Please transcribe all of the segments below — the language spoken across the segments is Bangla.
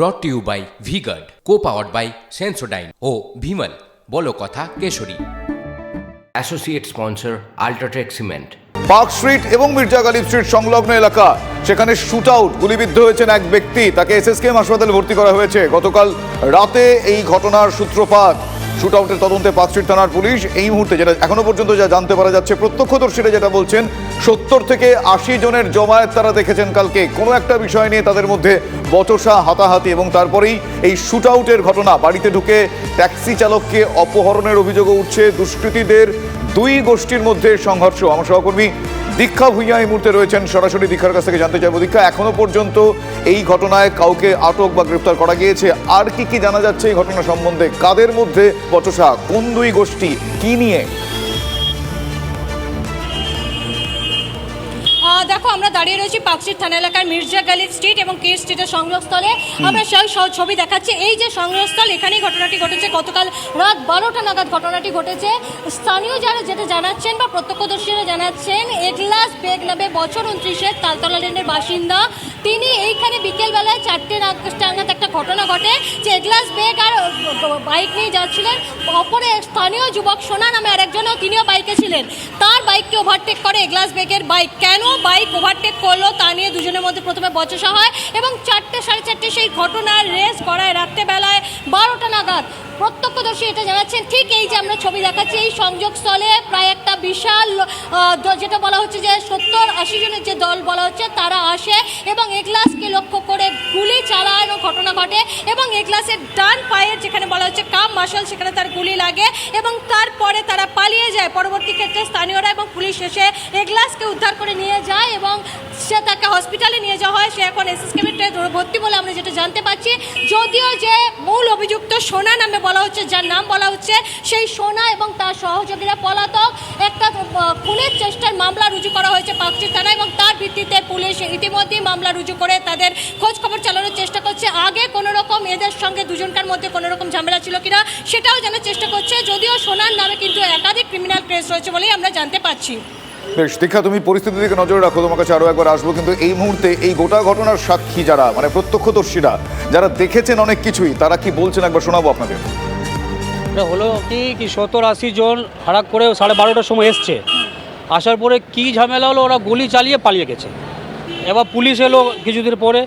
Brought to you by V Guard co powered by Sensodyne ও ভিমল বলো কথা Keshari. Associate sponsor UltraTech cement Park Street এবং মির্জা গালিব স্ট্রিট সংলগ্ন এলাকা সেখানে শুট আউট গুলিবিদ্ধ হয়েছেন এক ব্যক্তি। তাকে এসএসকেএম হাসপাতালে ভর্তি করা হয়েছে। গতকাল রাতে এই ঘটনার সূত্রপাত। শুট আউটের তদন্তে পার্কস্ট্রিট থানার পুলিশ। এই মুহূর্তে যেটা এখনও পর্যন্ত যা জানতে পারা যাচ্ছে, প্রত্যক্ষদর্শীরা যেটা বলছেন, সত্তর থেকে আশি জনের জমায়েত তারা দেখেছেন কালকে। কোনো একটা বিষয় নিয়ে তাদের মধ্যে বচসা, হাতাহাতি এবং তারপরেই এই শুট আউটের ঘটনা। বাড়িতে ঢুকে ট্যাক্সি চালককে অপহরণের অভিযোগও উঠছে। দুষ্কৃতীদের দুই গোষ্ঠীর মধ্যে সংঘর্ষ। আমার সহকর্মী দীক্ষা ভুইয়া এই মুহূর্তে রয়েছেন। সরাসরি দীক্ষার কাছ থেকে জানতে চাইব, দীক্ষা, এখনও পর্যন্ত এই ঘটনায় কাউকে আটক বা গ্রেপ্তার করা গিয়েছে? আর কি কি জানা যাচ্ছে এই ঘটনা সম্বন্ধে? কাদের মধ্যে? বচসা, কোন দুই গোষ্ঠী? কি নিয়ে? আমরা দাঁড়িয়ে রয়েছি পাকশির থানা এলাকার মির্জা গালি স্ট্রিট এবং কে স্ট্রিটের সংগ্রহস্থলে। আমরা সেই ছবি দেখাচ্ছি। এই যে সংগ্রহস্থল এখানেই ঘটনাটি ঘটেছে। গতকাল রাত বারোটা নাগাদ ঘটনাটি ঘটেছে। স্থানীয় যারা যেটা জানাচ্ছেন বা প্রত্যক্ষদর্শীরা জানাচ্ছেন এগলাস বেগ নামে বছর উনত্রিশের তালতলা লেনের বাসিন্দা তিনি এইখানে বিকেলবেলায় চারটে নাগাদ একটা ঘটনা ঘটে, যে এগলাস বেগ আর বাইক নিয়ে যাচ্ছিলেন। অপরে স্থানীয় যুবক সোনা নামে আরেকজনও তিনিও বাইকে ছিলেন। তার বাইককে ওভারটেক করে এগলাস বেগের বাইক। কেন বাইক ওভারটেক করল তা নিয়ে দুজনের মধ্যে প্রথমে বচসা হয় এবং চারটে সাড়ে চারটে সেই ঘটনার রেস করায় রাত্রেবেলায় বারোটা নাগাদ প্রত্যক্ষদর্শী এটা জানাচ্ছেন, ঠিক এই যে আমরা ছবি দেখাচ্ছি, এই সংযোগস্থলে প্রায় একটা বিশাল যেটা বলা হচ্ছে যে সত্তর আশি জনের যে দল বলা হচ্ছে, তারা আসে এবং এগ্লাসকে লক্ষ্য করে গুলি চালানো ঘটনা ঘটে এবং এগলাসের ডান পায়ের যেখানে বলা হচ্ছে কাম মার্শাল সেখানে তার গুলি লাগে এবং তারপরে তারা পালিয়ে যায়। পরবর্তী ক্ষেত্রে স্থানীয়রা এবং পুলিশ এসে এগলাসকে উদ্ধার করে নিয়ে যায় এবং সে তাকে হসপিটালে নিয়ে যাওয়া হয়। সে এখন এসএসকেমিতে ভর্তি বলে আমরা যেটা জানতে পারছি যদিও যে মূল অভিযুক্ত সোনা নামে বলা হচ্ছে, যার নাম বলা হচ্ছে, সেই সোনা এবং তার সহযোগীরা পলাতক। একটা খুনের চেষ্টার মামলা রুজু করা হয়েছে পাকচি থানায় এবং তার ভিত্তিতে পুলিশ ইতিমধ্যেই মামলা রুজু করে তাদের খোঁজ খবর চালানোর চেষ্টা করছে আগে কোনো রকম এদের সঙ্গে দুজনকার মধ্যে কোনো রকম ঝামেলা ছিল কিনা সেটাও জানার চেষ্টা করছে। যদিও সোনার নামে কিন্তু একাধিক ক্রিমিনাল কেস রয়েছে বলেই আমরা জানতে পারছি। বেশ দীক্ষা তুমি পরিস্থিতির দিকে নজর রাখো তোমার কাছে আরও একবার আসব। কিন্তু এই মুহূর্তে এই গোটা ঘটনার সাক্ষী যারা মানে প্রত্যক্ষদর্শীরা যারা দেখেছেন অনেক কিছুই তারা কি বলছেন? একবার শোনাবো আপনাদের। হলো কি কি সত্তর আশি জন হারাক করে সাড়ে বারোটার সময় এসছে। আসার পরে কি ঝামেলা হলো ওরা গুলি চালিয়ে পালিয়ে গেছে। এবার পুলিশ এলো কিছুদিন পরে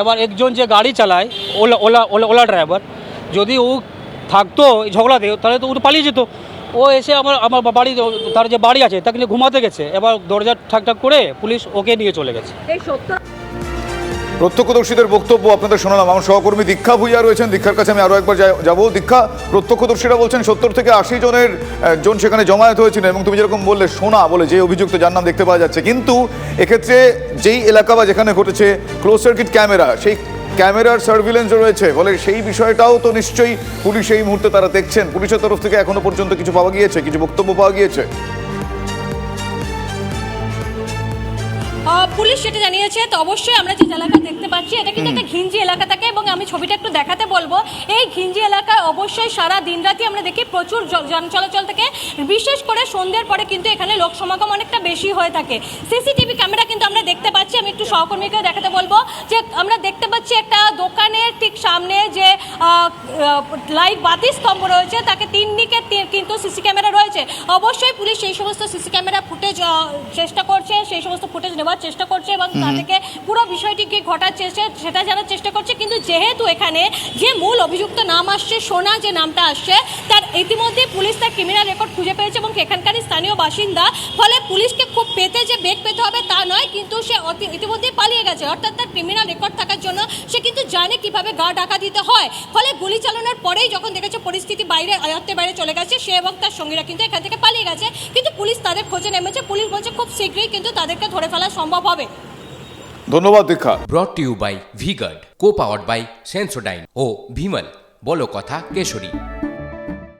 এবার একজন যে গাড়ি চালায়, OLA OLA OLA OLA driver যদি ও থাকতো ঝগড়াতে, তাহলে তো ও পালিয়ে যেত। ও এসে আমার আমার বাড়ি তার যে বাড়ি আছে, তাকে নিয়ে ঘুমাতে গেছে। এবার দরজা ঠাকঠাক করে পুলিশ ওকে নিয়ে চলে গেছে। প্রত্যক্ষদর্শীদের বক্তব্য আপনাদের শোনালাম। আমার সহকর্মী দীক্ষা ভুইয়া রয়েছেন। দীক্ষার কাছে আমি আরও একবার যাব। দীক্ষা, প্রত্যক্ষদর্শীরা বলছেন, সত্তর থেকে আশি জনের জন সেখানে জমায়েত হয়েছিল এবং তুমি যেরকম বললে, সোনা বলে যে অভিযুক্ত, যার নাম দেখতে পাওয়া যাচ্ছে। কিন্তু এক্ষেত্রে যেই এলাকা বা যেখানে ঘটেছে ক্লোজ সার্কিট ক্যামেরা সেই ক্যামেরার সার্ভিলেন্স রয়েছে। ফলে সেই বিষয়টাও তো নিশ্চয়ই পুলিশ এই মুহূর্তে তারা দেখছেন। পুলিশের তরফ থেকে এখনও পর্যন্ত কিছু পাওয়া গিয়েছে? কিছু বক্তব্য পাওয়া গিয়েছে? পুলিশ সেটা জানিয়েছে তো অবশ্যই আমরা যে এলাকা দেখতে পাচ্ছি এটা কিন্তু একটা ঘিঞ্জি এলাকা থাকে এবং আমি ছবিটা একটু দেখাতে বলব। এই ঘিঞ্জি এলাকায় অবশ্যই সারা দিন রাতি আমরা দেখি প্রচুর যান চলাচল থাকে। বিশেষ করে সন্ধ্যের পরে কিন্তু এখানে লোক সমাগম অনেকটা বেশি হয়ে থাকে। সিসিটিভি ক্যামেরা কিন্তু আমরা দেখতে পাচ্ছি আমি একটু সহকর্মীকে দেখাতে বলব যে আমরা দেখতে পাচ্ছি একটা দোকানের ঠিক সামনে যে লাইট বাতি স্তম্ভ রয়েছে তাকে তিন দিকে কিন্তু সিসি ক্যামেরা রয়েছে। অবশ্যই পুলিশ সেই সমস্ত সিসি ক্যামেরা ফুটেজ চেষ্টা করছে সেই সমস্ত ফুটেজ নেওয়ার চেষ্টা করছে এবং তা থেকে পুরো বিষয়টিকে ঘটার চেষ্টা সেটা জানার চেষ্টা করছে। কিন্তু যেহেতু এখানে যে মূল অভিযুক্ত নাম আসছে সোনা যে নামটা আসছে ইতিমধ্যে পুলিশ তার ক্রিমিনাল রেকর্ড খুঁজে পেয়েছে এবং এখানকারই স্থানীয় বাসিন্দা ফলে পুলিশকে খুব পেতে যে বেগ পেতে হবে তা নয় কিন্তু সে অতি- ইতিমধ্যেই পালিয়ে গেছে। অর্থাৎ তার ক্রিমিনাল রেকর্ড থাকার জন্য সে কিন্তু জানে কীভাবে গা ডাকা দিতে হয়। ফলে গুলি চালানোর পরেই যখন দেখেছে পরিস্থিতি বাইরে আয়ত্তের বাইরে চলে গেছে সে এবং তার সঙ্গীরা কিন্তু এখান থেকে পালিয়ে গেছে। কিন্তু পুলিশ তাদের খোঁজে নেমেছে। পুলিশ বলছে খুব শীঘ্রই কিন্তু তাদেরকে ধরে ফেলা সম্ভব হবে। ধন্যবাদ Diksha. Brought to you by VGuard co powered by Sensodyne ও ভিমল বলো কথা কেশরী।